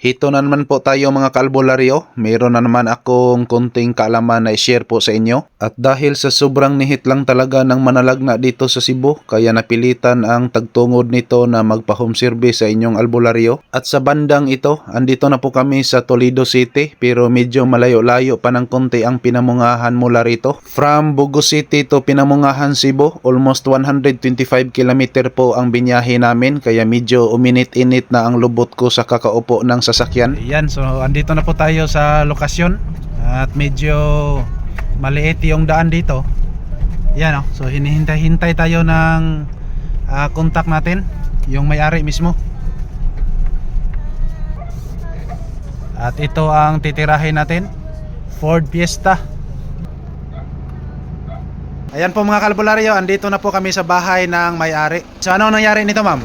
Hito na naman po tayo mga kalbularyo. Mayroon na naman akong konting kaalaman na i-share po sa inyo. At dahil sa sobrang nihit lang talaga ng manalagna dito sa Cebu, kaya napilitan ang tagtungod nito na magpa-home service sa inyong albularyo. At sa bandang ito, andito na po kami sa Toledo City pero medyo malayo-layo pa ng konti ang pinamungahan mula rito. From Bugo City to Pinamungahan Cebu, almost 125 km po ang binyahe namin kaya medyo uminit-init na ang lubot ko sa kakaupo ng sasakyan. Yan, so andito na po tayo sa lokasyon at medyo maliit yung daan dito. Yan oh, so hinihintay-hintay tayo ng ah, contact natin, yung may-ari mismo. At ito ang titirahin natin, Ford Fiesta. Ayan po mga kalbularyo, andito na po kami sa bahay ng may-ari. So ano nangyari nito ma'am?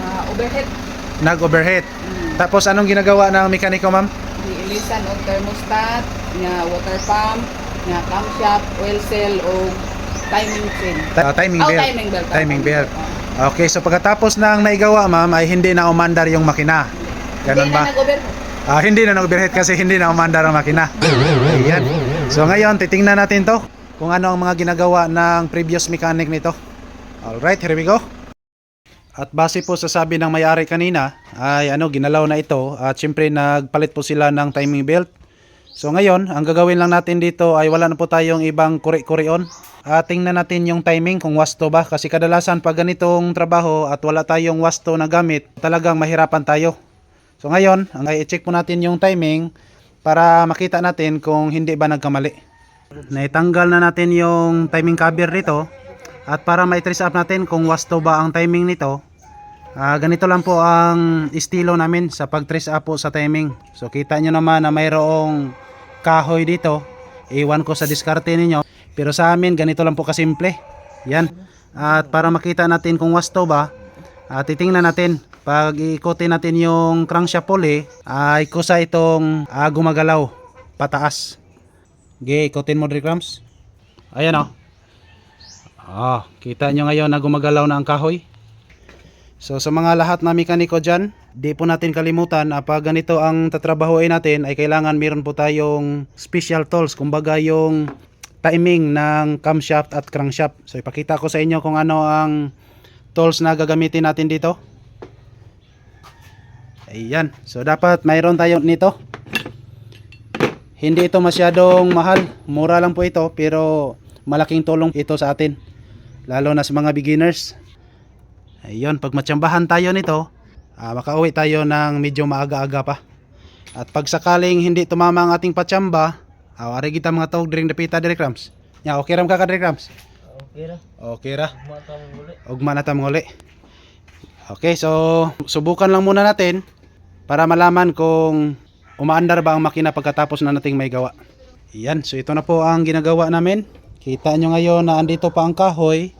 Ah, overhead Nag-overheat. Tapos anong ginagawa ng mekaniko ma'am? giilisan og thermostat nga water pump nga camshaft oil cell o timing chain Ta- timing oh, belt. timing belt Timing belt. Oh. Okay, so pagkatapos ng naigawa ma'am ay hindi na umandar yung makina. Ganun Hindi ba? Ah, hindi na nag-overheat kasi hindi na umandar ang makina. Ayan. So ngayon, titingnan natin to kung ano ang mga ginagawa ng previous mechanic nito. Alright, here we go. At base po sa sabi ng may-ari kanina, ay ano, ginalaw na ito at syempre nagpalit po sila ng timing belt. So ngayon, ang gagawin lang natin dito ay wala na po tayong ibang kuri-kurion. At tingnan natin yung timing kung wasto ba kasi kadalasan pag ganitong trabaho at wala tayong wasto na gamit, talagang mahirapan tayo. So ngayon, ang i-check po natin yung timing para makita natin kung hindi ba nagkamali. Naitanggal na natin yung timing cover nito at para ma-trace up natin kung wasto ba ang timing nito, ah, ganito lang po ang estilo namin sa pag-trace up po sa timing. So kita nyo naman na mayroong kahoy dito. Iwan ko sa diskarte ninyo. Pero sa amin, ganito lang po kasimple. Yan. At para makita natin kung wasto ba, ah, titingnan natin. Pag iikotin natin yung crankshaft pulley, ay kusa itong ah, gumagalaw pataas. Okay, ikotin mo, Drickrams. Ayan o. Ah, kita nyo ngayon na gumagalaw na ang kahoy. So sa mga lahat na mekaniko dyan, di po natin kalimutan na pag ganito ang tatrabahoin natin ay kailangan meron po tayong special tools. Kumbaga yung timing ng camshaft at crankshaft. So ipakita ko sa inyo kung ano ang tools na gagamitin natin dito. Ayan. So dapat mayroon tayo nito. Hindi ito masyadong mahal. Mura lang po ito pero malaking tulong ito sa atin. Lalo na sa mga beginners. Ayun, pag matsambahan tayo nito, ah, makauwi tayo ng medyo maaga-aga pa. At pag sakaling hindi tumama ang ating patsamba, ari kita mga tawag diring dapita direk Rams. Ya, okay ram ka ka direk Rams? Okay ra, Okay ra. muli. Ugma na tam uli. Okay, so subukan lang muna natin para malaman kung umaandar ba ang makina pagkatapos na nating may gawa. Yan, so ito na po ang ginagawa namin. Kita nyo ngayon na andito pa ang kahoy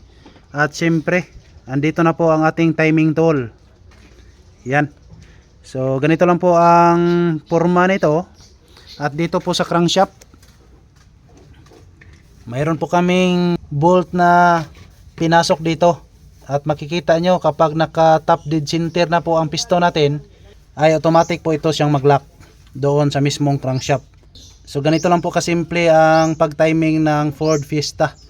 at syempre, andito na po ang ating timing tool. Yan. So ganito lang po ang forma nito at dito po sa crankshaft mayroon po kaming bolt na pinasok dito at makikita nyo kapag naka top dead center na po ang piston natin ay automatic po ito siyang mag-lock doon sa mismong crankshaft so ganito lang po kasimple ang pag timing ng Ford Fiesta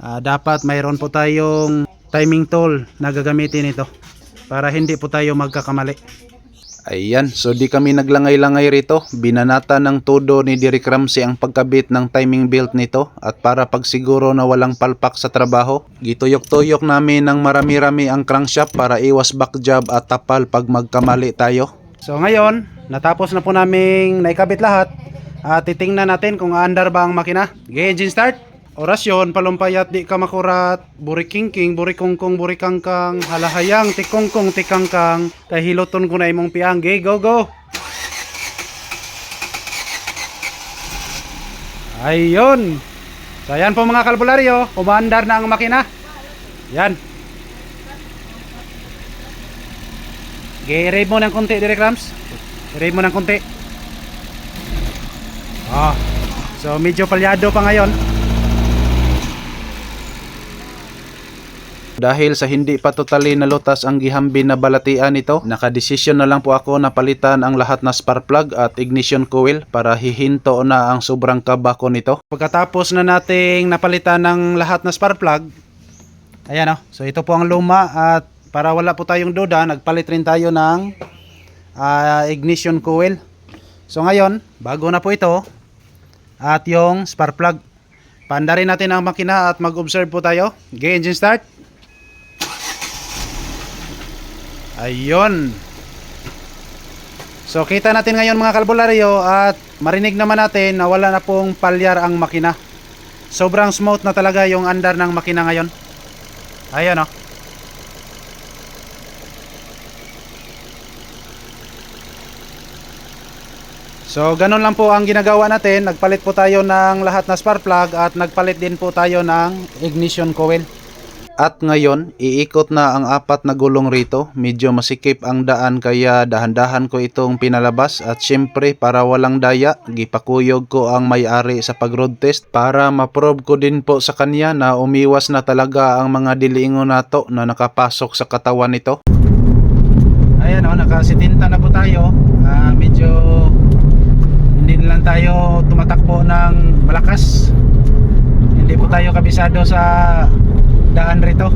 Ah, dapat mayroon po tayong timing tool na gagamitin ito para hindi po tayo magkakamali Ayan, so di kami naglangay-langay rito. Binanata ng todo ni Derek Ramsey ang pagkabit ng timing belt nito at para pagsiguro na walang palpak sa trabaho, gituyok-tuyok namin ng marami-rami ang crankshaft para iwas back job at tapal pag magkamali tayo. So ngayon, natapos na po naming naikabit lahat at titingnan natin kung aandar ba ang makina. Okay, engine start. Orasyon, palumpayat, di ka makurat, buri kingking, buri kongkong, buri kangkang, halahayang, tikongkong, tikangkang, kay hiloton ko na imong piang. Okay, go, go! Ayun! So, ayan po mga kalbularyo, umandar na ang makina. Yan. Okay, i-rave mo ng konti, Direk Rams. I-rave mo ng konti. Ah, so medyo palyado pa ngayon. Dahil sa hindi pa totally nalutas ang gihambin na balatian nito, nakadesisyon na lang po ako na palitan ang lahat na spark plug at ignition coil para hihinto na ang sobrang kaba ko nito. Pagkatapos na nating napalitan ng lahat na spark plug, ayan o, so ito po ang luma at para wala po tayong duda, nagpalit rin tayo ng ah, ignition coil. So ngayon, bago na po ito, at yung spark plug. Paandarin natin ang makina at mag-observe po tayo. Okay, engine start. Ayun. So kita natin ngayon mga kalbularyo at marinig naman natin na wala na pong palyar ang makina. Sobrang smooth na talaga yung andar ng makina ngayon. Ayan oh. So ganun lang po ang ginagawa natin. Nagpalit po tayo ng lahat na spark plug at nagpalit din po tayo ng ignition coil. At ngayon, iikot na ang apat na gulong rito. Medyo masikip ang daan kaya dahan-dahan ko itong pinalabas at syempre para walang daya, gipakuyog ko ang may-ari sa pag-road test para ma-prove ko din po sa kanya na umiwas na talaga ang mga dilingon nato na nakapasok sa katawan nito. Ayan o, nakasintinta na po tayo. Ah, medyo hindi na lang tayo tumatakbo ng malakas. Hindi po tayo kabisado sa daan rito.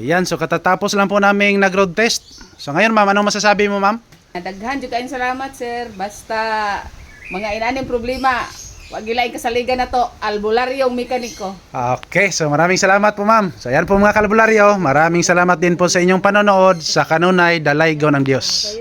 Ayan, so katatapos lang po naming nag-road test. So ngayon ma'am, anong masasabi mo ma'am? Daghan jud kayong salamat sir. Basta mga inaning problema, wag gilaing kasaligan na to, albularyong mekaniko. Okay, so maraming salamat po ma'am. So ayan po mga kalbularyo, maraming salamat din po sa inyong panonood sa Kanunay Dalaygo ng Diyos.